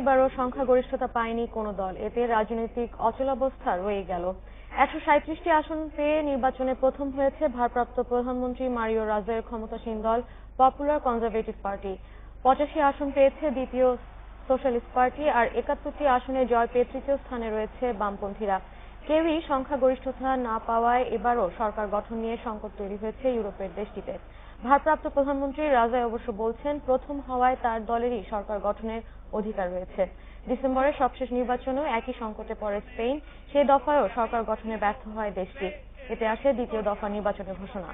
এবারও সংখ্যাগরিষ্ঠতা পায়নি কোনো দল। এতে রাজনৈতিক অচলাবস্থা রয়ে গেল। একশো সাঁত্রিশটি আসন পেয়ে নির্বাচনে প্রথম হয়েছে ভারপ্রাপ্ত প্রধানমন্ত্রী মারিও রাজের ক্ষমতাসীন দল পপুলার কনজারভেটিভ পার্টি। পঁচাশি আসন পেয়েছে দ্বিতীয় সোশ্যালিস্ট পার্টি আর একাত্তরটি আসনে জয় পেয়ে তৃতীয় স্থানে রয়েছে বামপন্থীরা। কেউই সংখ্যাগরিষ্ঠতা না পাওয়ায় এবারও সরকার গঠন নিয়ে সংকট তৈরি হয়েছে ইউরোপের দেশটিতে। ভারপ্রাপ্ত প্রধানমন্ত্রী রাজায় অবশ্য বলছেন, প্রথম হওয়ায় তার দলেরই সরকার গঠনের অধিকার রয়েছে। ডিসেম্বরের সবশেষ নির্বাচনেও একই সংকটে পড়ে স্পেন। সে দফায়ও সরকার গঠনে ব্যর্থ হয় দেশটি। এতে আসে দ্বিতীয় দফা নির্বাচনের ঘোষণা।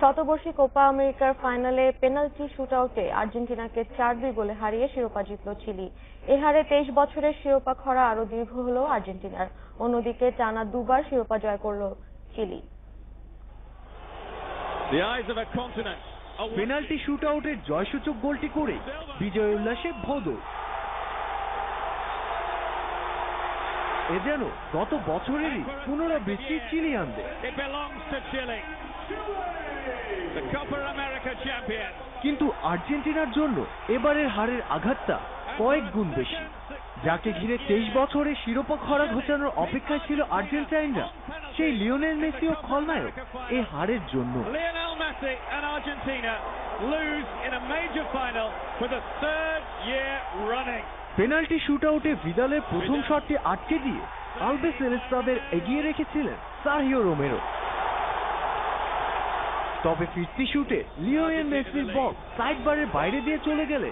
শতবর্ষী কোপা আমেরিকার ফাইনালে পেনাল্টি শুটআউটে আর্জেন্টিনাকে চার দুই গোলে হারিয়ে শিরোপা জিতল চিলি। এ হারে তেইশ বছরের শিরোপা খরা আরও দীর্ঘ হল আর্জেন্টিনার। অন্যদিকে টানা দুবার শিরোপা জয় করল Chile. The eyes of a continent. are watching penalty শুটআউটের জয়সূচক গোলটি করে বিজয় উল্লাসে ভোদর এ যেন গত বছরেরই পুনরাবৃত্তি চিলিয়ানদের কিন্তু আর্জেন্টিনার জন্য এবারের হারের আঘাতটা কয়েক গুণ বেশি। যাকে ঘিরে তেইশ বছরে শিরোপা খরা ঘোচানোর অপেক্ষায় ছিল আর্জেন্টাইনরা সেই লিওনেল মেসি ও খলনায়ক এই হারের জন্য. পেনাল্টি শুটআউটে ভিদালের প্রথম শটটি আটকে দিয়ে আলবে সেলেস্তাদের এগিয়ে রেখেছিলেন সাহিও রোমেরো। তবে ফিরতি শুটে লিওনেল মেসির বল সাইড বারের বাইরে দিয়ে চলে গেলে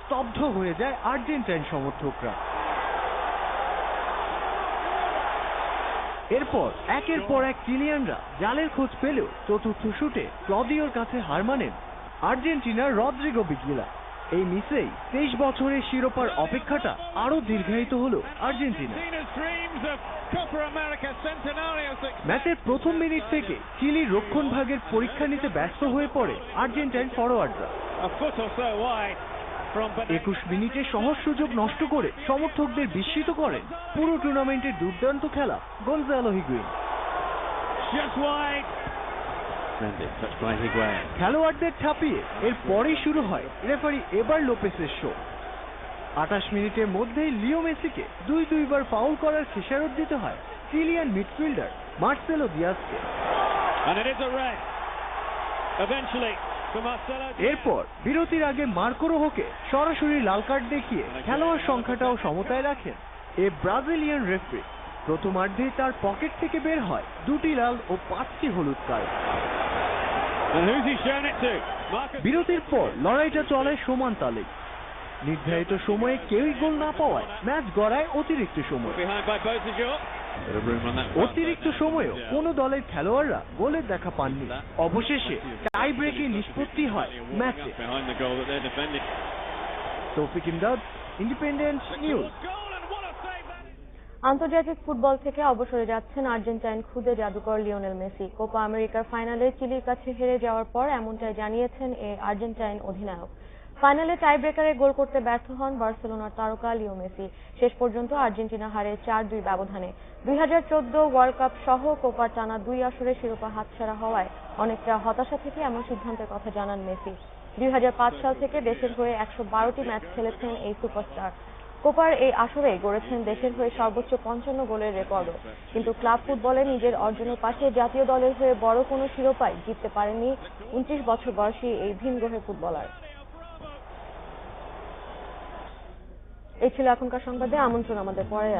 স্তব্ধ হয়ে যায় আর্জেন্টাইন সমর্থকরা। এরপর একের পর এক কিলিয়ানরা জালের খোঁজ পেলেও চতুর্থ শুটে ক্লদিওর কাছে হার মানেন আর্জেন্টিনার রদ্রিগো বিগিলা এই মিসেই তেইশ বছরের শিরোপার অপেক্ষাটা আরও দীর্ঘায়িত হলো আর্জেন্টিনা. ম্যাচের প্রথম মিনিট থেকে চিলির রক্ষণ ভাগের পরীক্ষা নিতে ব্যস্ত হয়ে পড়ে আর্জেন্টাইন ফরোয়ার্ডরা. একুশ মিনিটে সহজ সুযোগ নষ্ট করে সমর্থকদের বিস্মিত করেন পুরো টুর্নামেন্টের দুর্দান্ত খেলা গোলজালো হিগুইন খেলোয়াড়দের ছাপিয়ে এর পরেই শুরু হয় রেফারি এবার লোপেসের শো আঠাশ মিনিটের মধ্যেই লিও মেসিকে দুই দুইবার ফাউল করার খেসারত দিতে হয় চিলিয়ান মিডফিল্ডার মার্সেলো দিয়াসকে. এরপর বিরতির আগে মার্কো রোহোকে সরাসরি লাল কার্ড দেখিয়ে খেলোয়াড় সংখ্যাটাও সমতায় রাখেন। এ ব্রাজিলিয়ান রেফারি প্রথমার্ধে তার পকেট থেকে বের হয় দুটি লাল ও পাঁচটি হলুদ কার্ড। বিরতির পর লড়াইটা চলে সমান তালে। নির্ধারিত সময়ে কেউই গোল না পাওয়ায় ম্যাচ গড়ায় অতিরিক্ত সময়. অতিরিক্ত সময়েও কোনো দলের খেলোয়াড়রা গোলের দেখা পাননি। অবশেষে টাই ব্রেকে নিষ্পত্তি হয় ম্যাচে. তৌফিক ইমদাদ ইন্ডিপেন্ডেন্ট নিউজ আন্তর্জাতিক ফুটবল থেকে অবসরে যাচ্ছেন আর্জেন্টাইন খুদে জাদুকর লিওনেল মেসি। কোপা আমেরিকার ফাইনালে চিলির কাছে হেরে যাওয়ার পর এমনটাই জানিয়েছেন এই আর্জেন্টাইন অধিনায়ক। ফাইনালে টাই ব্রেকারে গোল করতে ব্যর্থ হন বার্সেলোনার তারকা লিও মেসি। শেষ পর্যন্ত আর্জেন্টিনা হারে চার দুই ব্যবধানে। দুই হাজার চোদ্দ ওয়ার্ল্ড কাপ সহ কোপার টানা দুই আসরে শিরোপা হাতছাড়া হওয়ায় অনেকটা হতাশা থেকে এমন সিদ্ধান্তের কথা জানান মেসি। দুই হাজার পাঁচ সাল থেকে দেশের হয়ে একশো বারোটি ম্যাচ খেলেছেন এই সুপারস্টার। কোপার এই আসরে গড়েছেন দেশের হয়ে সর্বোচ্চ পঞ্চান্ন গোলের রেকর্ডও। কিন্তু ক্লাব ফুটবলে নিজের অর্জনের পাশে জাতীয় দলের হয়ে বড় কোনো শিরোপাই জিততে পারেনি উনত্রিশ বছর বয়সী এই ভিনগ্রহের ফুটবলার। এই ছিল এখনকার সংবাদে, আমন্ত্রণ আমাদের পরে।